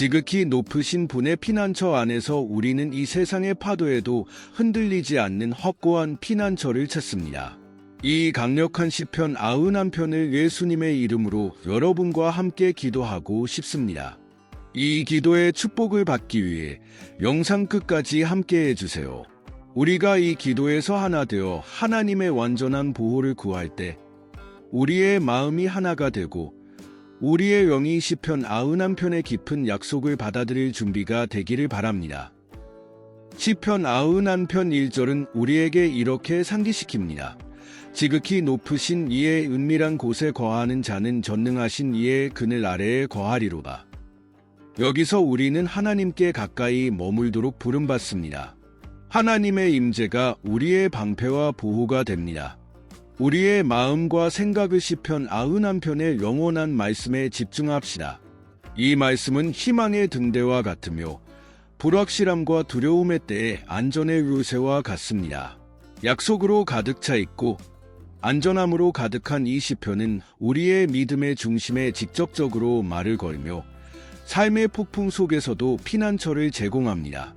지극히 높으신 분의 피난처 안에서 우리는 이 세상의 파도에도 흔들리지 않는 확고한 피난처를 찾습니다. 이 강력한 시편 91편을 예수님의 이름으로 여러분과 함께 기도하고 싶습니다. 이 기도의 축복을 받기 위해 영상 끝까지 함께 해주세요. 우리가 이 기도에서 하나 되어 하나님의 완전한 보호를 구할 때 우리의 마음이 하나가 되고 우리의 영이 시편 91편의 깊은 약속을 받아들일 준비가 되기를 바랍니다. 시편 91편 1절은 우리에게 이렇게 상기시킵니다. 지극히 높으신 이의 은밀한 곳에 거하는 자는 전능하신 이의 그늘 아래에 거하리로다. 여기서 우리는 하나님께 가까이 머물도록 부름받습니다. 하나님의 임재가 우리의 방패와 보호가 됩니다. 우리의 마음과 생각을 시편 91편의 영원한 말씀에 집중합시다. 이 말씀은 희망의 등대와 같으며 불확실함과 두려움의 때에 안전의 요새와 같습니다. 약속으로 가득 차 있고 안전함으로 가득한 이 시편은 우리의 믿음의 중심에 직접적으로 말을 걸며 삶의 폭풍 속에서도 피난처를 제공합니다.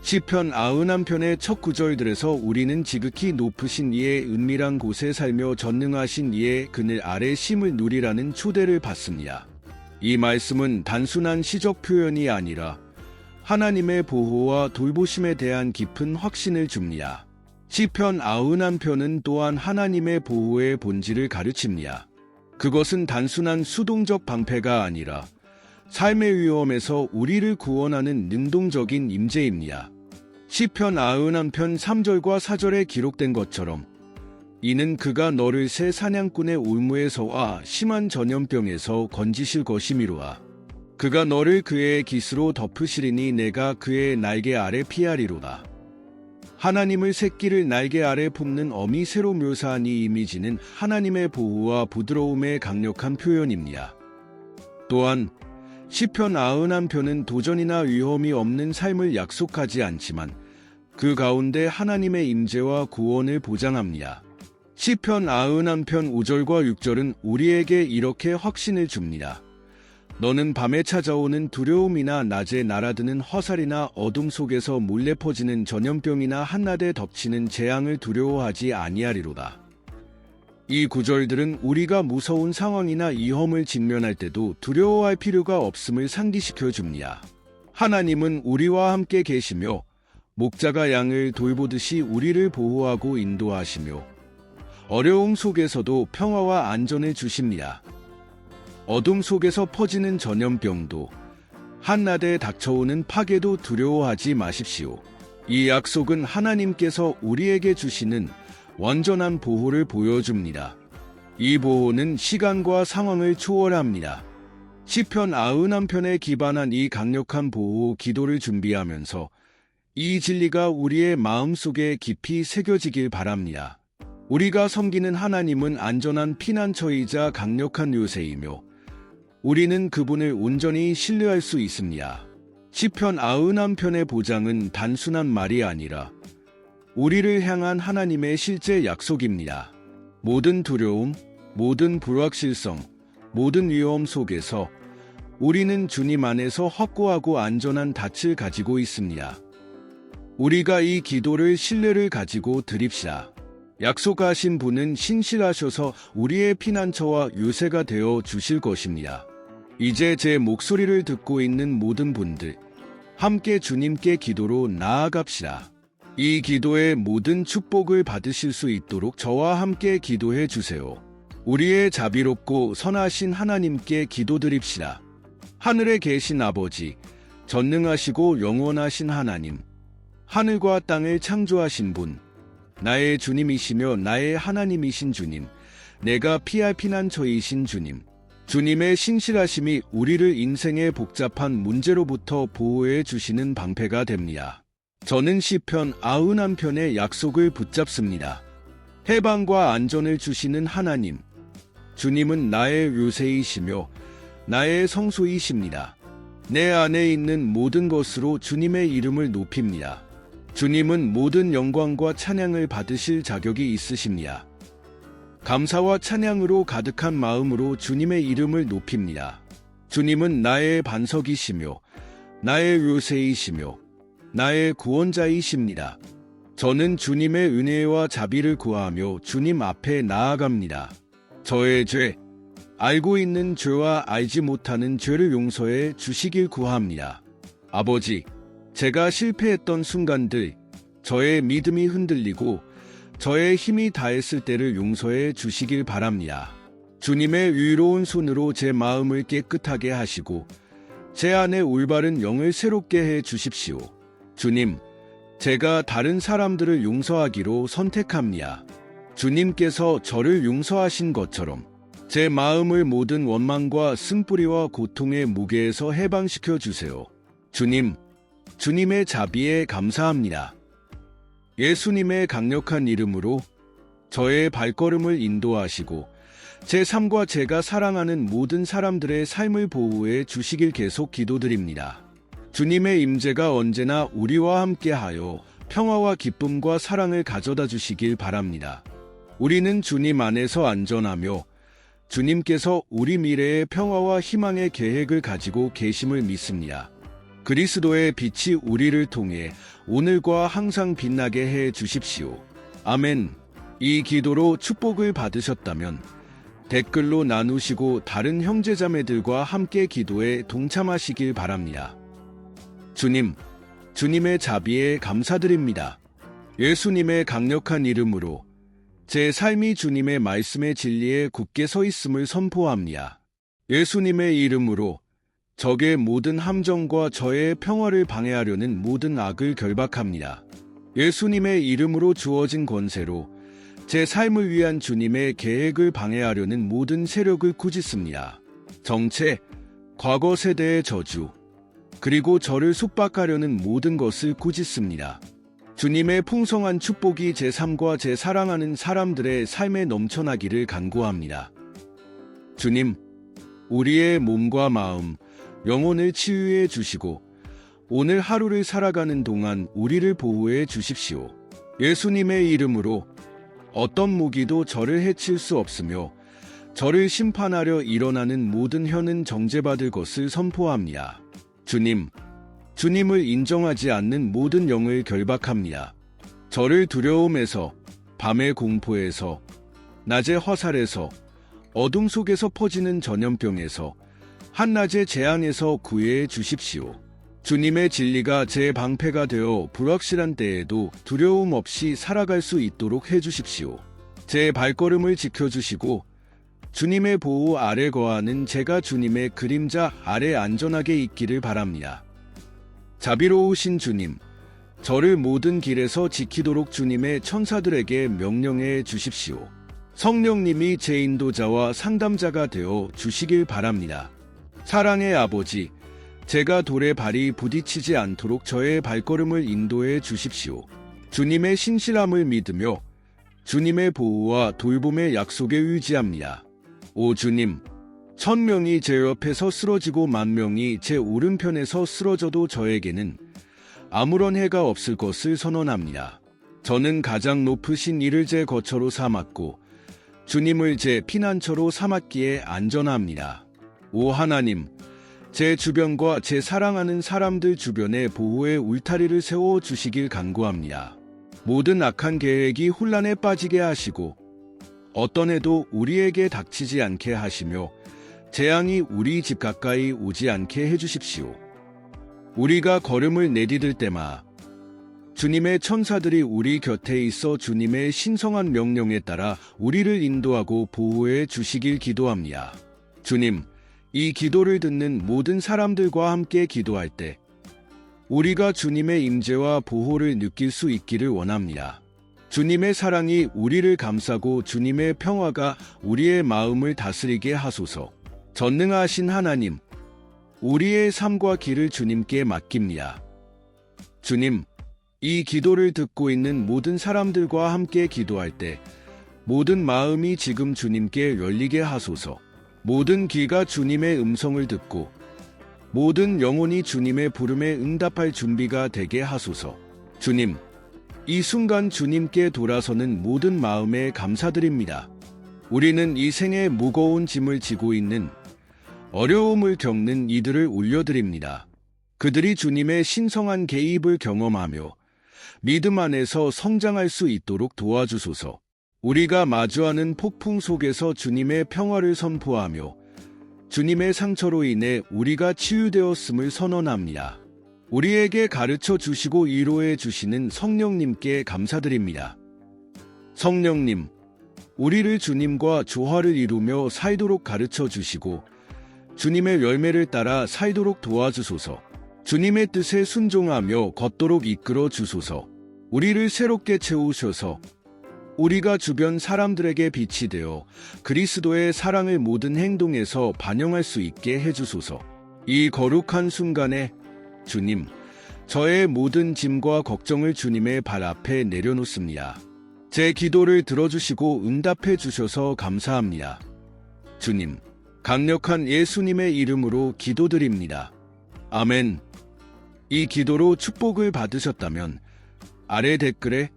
시편 91편의 첫 구절들에서 우리는 지극히 높으신 이의 은밀한 곳에 살며 전능하신 이의 그늘 아래 심을 누리라는 초대를 받습니다. 이 말씀은 단순한 시적 표현이 아니라 하나님의 보호와 돌보심에 대한 깊은 확신을 줍니다. 시편 91편은 또한 하나님의 보호의 본질을 가르칩니다. 그것은 단순한 수동적 방패가 아니라 삶의 위험에서 우리를 구원하는 능동적인 임재입니다. 시편 91편 3절과 4절에 기록된 것처럼 이는 그가 너를 새 사냥꾼의 올무에서와 심한 전염병에서 건지실 것이미로라. 그가 너를 그의 깃으로 덮으시리니 내가 그의 날개 아래 피하리로다. 하나님을 새끼를 날개 아래 품는 어미 새로 묘사한 이 이미지는 하나님의 보호와 부드러움의 강력한 표현입니다. 또한 시편 91편은 도전이나 위험이 없는 삶을 약속하지 않지만 그 가운데 하나님의 임재와 구원을 보장합니다. 시편 91편 5절과 6절은 우리에게 이렇게 확신을 줍니다. 너는 밤에 찾아오는 두려움이나 낮에 날아드는 화살이나 어둠 속에서 몰래 퍼지는 전염병이나 한낮에 덮치는 재앙을 두려워하지 아니하리로다. 이 구절들은 우리가 무서운 상황이나 위험을 직면할 때도 두려워할 필요가 없음을 상기시켜 줍니다. 하나님은 우리와 함께 계시며 목자가 양을 돌보듯이 우리를 보호하고 인도하시며 어려움 속에서도 평화와 안전을 주십니다. 어둠 속에서 퍼지는 전염병도 한낮에 닥쳐오는 파괴도 두려워하지 마십시오. 이 약속은 하나님께서 우리에게 주시는 완전한 보호를 보여줍니다. 이 보호는 시간과 상황을 초월합니다. 시편 91편에 기반한 이 강력한 보호 기도를 준비하면서 이 진리가 우리의 마음속에 깊이 새겨지길 바랍니다. 우리가 섬기는 하나님은 안전한 피난처이자 강력한 요새이며 우리는 그분을 온전히 신뢰할 수 있습니다. 시편 91편의 보장은 단순한 말이 아니라 우리를 향한 하나님의 실제 약속입니다. 모든 두려움, 모든 불확실성, 모든 위험 속에서 우리는 주님 안에서 확고하고 안전한 닻을 가지고 있습니다. 우리가 이 기도를 신뢰를 가지고 드립시다. 약속하신 분은 신실하셔서 우리의 피난처와 요새가 되어 주실 것입니다. 이제 제 목소리를 듣고 있는 모든 분들, 함께 주님께 기도로 나아갑시다. 이 기도의 모든 축복을 받으실 수 있도록 저와 함께 기도해 주세요. 우리의 자비롭고 선하신 하나님께 기도드립시다. 하늘에 계신 아버지, 전능하시고 영원하신 하나님, 하늘과 땅을 창조하신 분, 나의 주님이시며 나의 하나님이신 주님, 내가 피할 피난처이신 주님, 주님의 신실하심이 우리를 인생의 복잡한 문제로부터 보호해 주시는 방패가 됩니다. 저는 시편 91편의 약속을 붙잡습니다. 해방과 안전을 주시는 하나님, 주님은 나의 요새이시며 나의 성소이십니다. 내 안에 있는 모든 것으로 주님의 이름을 높입니다. 주님은 모든 영광과 찬양을 받으실 자격이 있으십니다. 감사와 찬양으로 가득한 마음으로 주님의 이름을 높입니다. 주님은 나의 반석이시며 나의 요새이시며 나의 구원자이십니다. 저는 주님의 은혜와 자비를 구하며 주님 앞에 나아갑니다. 저의 죄, 알고 있는 죄와 알지 못하는 죄를 용서해 주시길 구합니다. 아버지, 제가 실패했던 순간들, 저의 믿음이 흔들리고 저의 힘이 다했을 때를 용서해 주시길 바랍니다. 주님의 위로운 손으로 제 마음을 깨끗하게 하시고 제 안에 올바른 영을 새롭게 해 주십시오. 주님, 제가 다른 사람들을 용서하기로 선택합니다. 주님께서 저를 용서하신 것처럼 제 마음을 모든 원망과 쓴뿌리와 고통의 무게에서 해방시켜 주세요. 주님, 주님의 자비에 감사합니다. 예수님의 강력한 이름으로 저의 발걸음을 인도하시고 제 삶과 제가 사랑하는 모든 사람들의 삶을 보호해 주시길 계속 기도드립니다. 주님의 임재가 언제나 우리와 함께하여 평화와 기쁨과 사랑을 가져다 주시길 바랍니다. 우리는 주님 안에서 안전하며 주님께서 우리 미래의 평화와 희망의 계획을 가지고 계심을 믿습니다. 그리스도의 빛이 우리를 통해 오늘과 항상 빛나게 해 주십시오. 아멘. 이 기도로 축복을 받으셨다면 댓글로 나누시고 다른 형제자매들과 함께 기도에 동참하시길 바랍니다. 주님, 주님의 자비에 감사드립니다. 예수님의 강력한 이름으로 제 삶이 주님의 말씀의 진리에 굳게 서 있음을 선포합니다. 예수님의 이름으로 적의 모든 함정과 저의 평화를 방해하려는 모든 악을 결박합니다. 예수님의 이름으로 주어진 권세로 제 삶을 위한 주님의 계획을 방해하려는 모든 세력을 꾸짖습니다. 정체, 과거 세대의 저주, 그리고 저를 속박하려는 모든 것을 꾸짖습니다. 주님의 풍성한 축복이 제 삶과 제 사랑하는 사람들의 삶에 넘쳐나기를 간구합니다. 주님, 우리의 몸과 마음, 영혼을 치유해 주시고 오늘 하루를 살아가는 동안 우리를 보호해 주십시오. 예수님의 이름으로 어떤 무기도 저를 해칠 수 없으며 저를 심판하려 일어나는 모든 혀는 정죄받을 것을 선포합니다. 주님, 주님을 인정하지 않는 모든 영을 결박합니다. 저를 두려움에서, 밤의 공포에서, 낮의 화살에서, 어둠 속에서 퍼지는 전염병에서, 한낮의 재앙에서 구해 주십시오. 주님의 진리가 제 방패가 되어 불확실한 때에도 두려움 없이 살아갈 수 있도록 해주십시오. 제 발걸음을 지켜주시고 주님의 보호 아래 거하는 제가 주님의 그림자 아래 안전하게 있기를 바랍니다. 자비로우신 주님, 저를 모든 길에서 지키도록 주님의 천사들에게 명령해 주십시오. 성령님이 제 인도자와 상담자가 되어 주시길 바랍니다. 사랑의 아버지, 제가 돌에 발이 부딪히지 않도록 저의 발걸음을 인도해 주십시오. 주님의 신실함을 믿으며 주님의 보호와 돌봄의 약속에 의지합니다. 오 주님, 천 명이 제 옆에서 쓰러지고 만 명이 제 오른편에서 쓰러져도 저에게는 아무런 해가 없을 것을 선언합니다. 저는 가장 높으신 이를 제 거처로 삼았고 주님을 제 피난처로 삼았기에 안전합니다. 오 하나님, 제 주변과 제 사랑하는 사람들 주변에 보호의 울타리를 세워 주시길 간구합니다. 모든 악한 계획이 혼란에 빠지게 하시고 어떤 해도 우리에게 닥치지 않게 하시며 재앙이 우리 집 가까이 오지 않게 해주십시오. 우리가 걸음을 내디딜 때마 주님의 천사들이 우리 곁에 있어 주님의 신성한 명령에 따라 우리를 인도하고 보호해 주시길 기도합니다. 주님, 이 기도를 듣는 모든 사람들과 함께 기도할 때 우리가 주님의 임재와 보호를 느낄 수 있기를 원합니다. 주님의 사랑이 우리를 감싸고 주님의 평화가 우리의 마음을 다스리게 하소서. 전능하신 하나님, 우리의 삶과 길을 주님께 맡깁니다. 주님, 이 기도를 듣고 있는 모든 사람들과 함께 기도할 때 모든 마음이 지금 주님께 열리게 하소서. 모든 귀가 주님의 음성을 듣고 모든 영혼이 주님의 부름에 응답할 준비가 되게 하소서. 주님, 이 순간 주님께 돌아서는 모든 마음에 감사드립니다. 우리는 이 생에 무거운 짐을 지고 있는 어려움을 겪는 이들을 올려드립니다. 그들이 주님의 신성한 개입을 경험하며 믿음 안에서 성장할 수 있도록 도와주소서. 우리가 마주하는 폭풍 속에서 주님의 평화를 선포하며 주님의 상처로 인해 우리가 치유되었음을 선언합니다. 우리에게 가르쳐 주시고 위로해 주시는 성령님께 감사드립니다. 성령님, 우리를 주님과 조화를 이루며 살도록 가르쳐 주시고 주님의 열매를 따라 살도록 도와주소서. 주님의 뜻에 순종하며 걷도록 이끌어 주소서. 우리를 새롭게 채우셔서 우리가 주변 사람들에게 빛이 되어 그리스도의 사랑을 모든 행동에서 반영할 수 있게 해주소서. 이 거룩한 순간에 주님, 저의 모든 짐과 걱정을 주님의 발 앞에 내려놓습니다. 제 기도를 들어주시고 응답해 주셔서 감사합니다. 주님, 강력한 예수님의 이름으로 기도드립니다. 아멘. 이 기도로 축복을 받으셨다면 아래 댓글에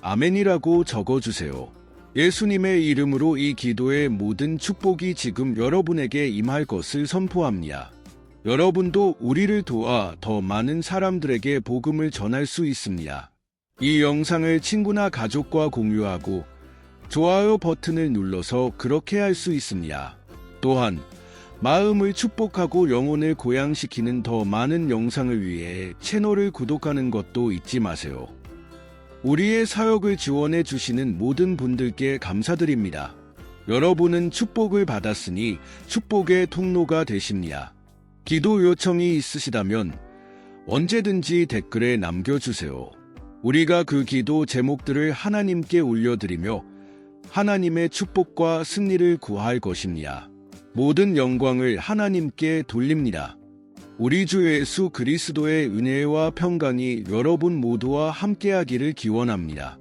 아멘이라고 적어주세요. 예수님의 이름으로 이 기도의 모든 축복이 지금 여러분에게 임할 것을 선포합니다. 여러분도 우리를 도와 더 많은 사람들에게 복음을 전할 수 있습니다. 이 영상을 친구나 가족과 공유하고 좋아요 버튼을 눌러서 그렇게 할 수 있습니다. 또한 마음을 축복하고 영혼을 고양시키는 더 많은 영상을 위해 채널을 구독하는 것도 잊지 마세요. 우리의 사역을 지원해 주시는 모든 분들께 감사드립니다. 여러분은 축복을 받았으니 축복의 통로가 되십니다. 기도 요청이 있으시다면 언제든지 댓글에 남겨주세요. 우리가 그 기도 제목들을 하나님께 올려드리며 하나님의 축복과 승리를 구할 것입니다. 모든 영광을 하나님께 돌립니다. 우리 주 예수 그리스도의 은혜와 평강이 여러분 모두와 함께하기를 기원합니다.